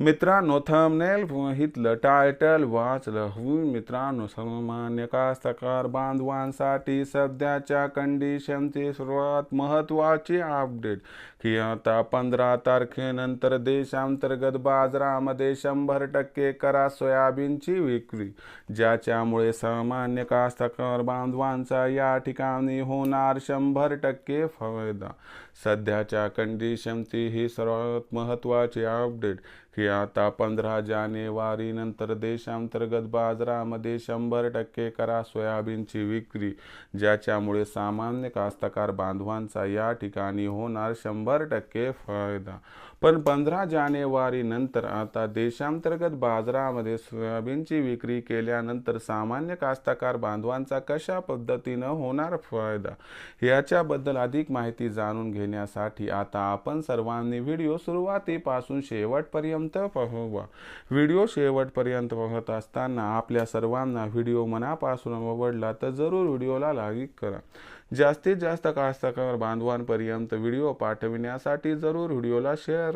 मित्रांनो thumbnail हितलं title वाचलं हो मित्रांनो सामान्य कास्तकार बांधवांसाठी सध्याच्या कंडिशनची सर्वात महत्त्वाची अपडेट की आता पंधरा तारखेनंतर देशांतर्गत बाजारामध्ये शंभर टक्के करा सोयाबीनची विक्री. ज्याच्यामुळे सामान्य कास्तकार बांधवांचा या ठिकाणी होणार शंभर टक्के फायदा. सध्याच्या कंडिशनची ही सर्वात महत्त्वाची अपडेट की आता पंधरा जानेवारी नंतर देशांतर्गत बाजारामध्ये शंभर टक्के करा सोयाबीनची विक्री ज्याच्यामुळे सामान्य कास्तकार बांधवांचा या ठिकाणी होणार शंभर टक्के फायदा. पण पंधरा जानेवारीनंतर आता देशांतर्गत बाजारामध्ये सोयाबीनची विक्री केल्यानंतर सामान्य कास्तकार बांधवांचा कशा पद्धतीनं होणार फायदा? याच्याबद्दल अधिक माहिती जाणून घेण्यासाठी आता आपण सर्वांनी व्हिडिओ सुरुवातीपासून शेवटपर्यंत पाहवा. व्हिडिओ शेवटपर्यंत पाहत असताना आपल्या सर्वांना व्हिडिओ मनापासून आवडला तर जरूर व्हिडिओला लाईक करा. जास्तीत जास्त कास्तकार बांधवांपर्यंत व्हिडिओ पाठविण्यासाठी जरूर व्हिडिओला शेअर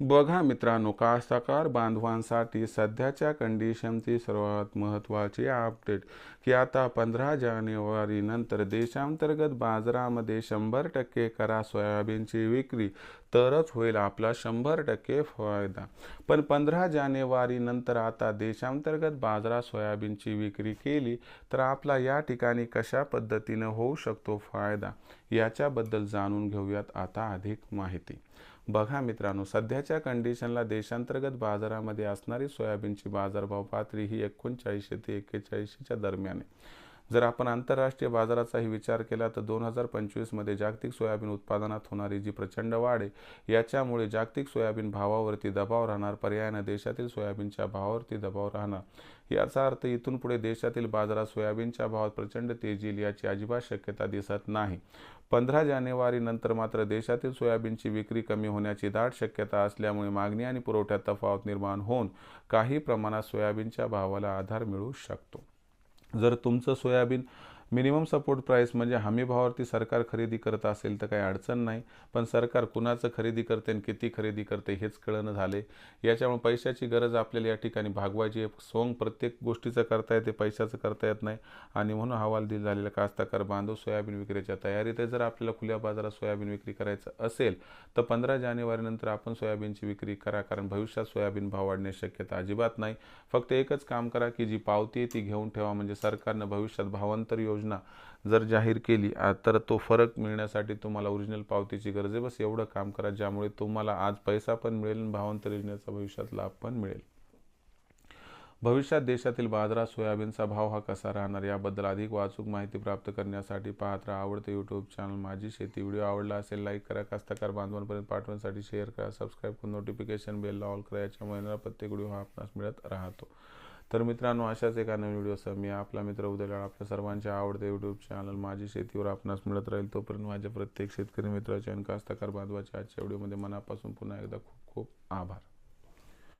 बघा मित्रांनो कास्तकार बांधवांसाठी सध्याच्या कंडिशनची सर्वात महत्त्वाची अपडेट की आता पंधरा जानेवारीनंतर देशांतर्गत बाजारामध्ये शंभर टक्के करा सोयाबीनची विक्री तरच होईल आपला शंभर टक्के फायदा. पण पंधरा जानेवारीनंतर आता देशांतर्गत बाजारात सोयाबीनची विक्री केली तर आपला या ठिकाणी कशा पद्धतीनं होऊ शकतो फायदा? याच्याबद्दल जाणून घेऊयात आता अधिक माहिती. बघा मित्रांनो सध्याच्या कंडिशनला देशांतर्गत बाजारामध्ये असणारी सोयाबीनची बाजारभाव पातळी ही एकोणचाळीसशे ते एक्केचाळीसशेच्या दरम्यान आहे. जर आपण आंतरराष्ट्रीय बाजाराचाही विचार केला तर दोन हजार पंचवीसमध्ये जागतिक सोयाबीन उत्पादनात होणारी जी प्रचंड वाढ आहे याच्यामुळे जागतिक सोयाबीन भावावरती दबाव राहणार पर्यायानं देशातील सोयाबीनच्या भावावरती दबाव राहणार. याचा अर्थ इथून पुढे देशातील बाजारात सोयाबीनच्या भावात प्रचंड तेजी येईल याची अजिबात शक्यता दिसत नाही. पंधरा जानेवारी नंतर मात्र देशातील सोयाबीनची विक्री कमी होण्याची दाट शक्यता असल्यामुळे मागणी आणि पुरवठ्यात तफावत निर्माण होऊन काही प्रमाणात सोयाबीनच्या भावाला आधार मिळू शकतो. जर तुमचं सोयाबीन मिनिमम सपोर्ट प्राईस म्हणजे हमी भावावरती सरकार खरेदी करत असेल तर काही अडचण नाही पण सरकार कुणाचं खरेदी करते आणि किती खरेदी करते हेच कळणं झाले. याच्यामुळे पैशाची गरज आपल्याला या ठिकाणी भागवायची आहे. सोंग प्रत्येक गोष्टीचं करता येते पैशाचं करता येत नाही. आणि म्हणून हवाल दिल झालेला कास्ताकार बांधव सोयाबीन विक्रीच्या तयारीत आहे. जर आपल्याला खुल्या बाजारात सोयाबीन विक्री करायचं असेल तर पंधरा जानेवारीनंतर आपण सोयाबीनची विक्री करा कारण भविष्यात सोयाबीन भाव वाढण्याची शक्यता अजिबात नाही. फक्त एकच काम करा की जी पावती आहे ती घेऊन ठेवा. म्हणजे सरकारनं भविष्यात भावांतर योजना जर जाहीर केली तर तो फरक मिळण्यासाठी तुम्हाला ओरिजिनल पावतीची गरज आहे. बस एवढं काम करा ज्यामुळे तुम्हाला आज पैसा पण मिळेल आणि भावांतर योजनेचा भविष्यात लाभ पण मिळेल. भविष्यात देशातील बाजारात सोयाबीनचा भाव हा कसा राहणार याबद्दल अधिक वाचूक माहिती प्राप्त करण्यासाठी पाहत राहा. आवडते यूट्यूब चॅनल माझी. शेती व्हिडिओ आवडला असेल लाईक करा. कास्तकार बांधवांपर्यंत पाठवण्यासाठी शेअर करा. सबस्क्राईब करून नोटिफिकेशन बेलला ऑल करा. याच्यामुळे प्रत्येक व्हिडिओ हा आपणास मिळत राहतो. तर मित्रांनो अशाच एका नवीन व्हिडिओसह मी आपला मित्र उद्याला आपल्या सर्वांच्या आवडते यूट्यूब चॅनल माझी शेतीवर आपणास मिळत राहील तोपर्यंत माझ्या प्रत्येक शेतकरी मित्राच्या आणि कास्तकार बांधवाच्या आजच्या व्हिडिओमध्ये मनापासून पुन्हा एकदा खूप खूप आभार.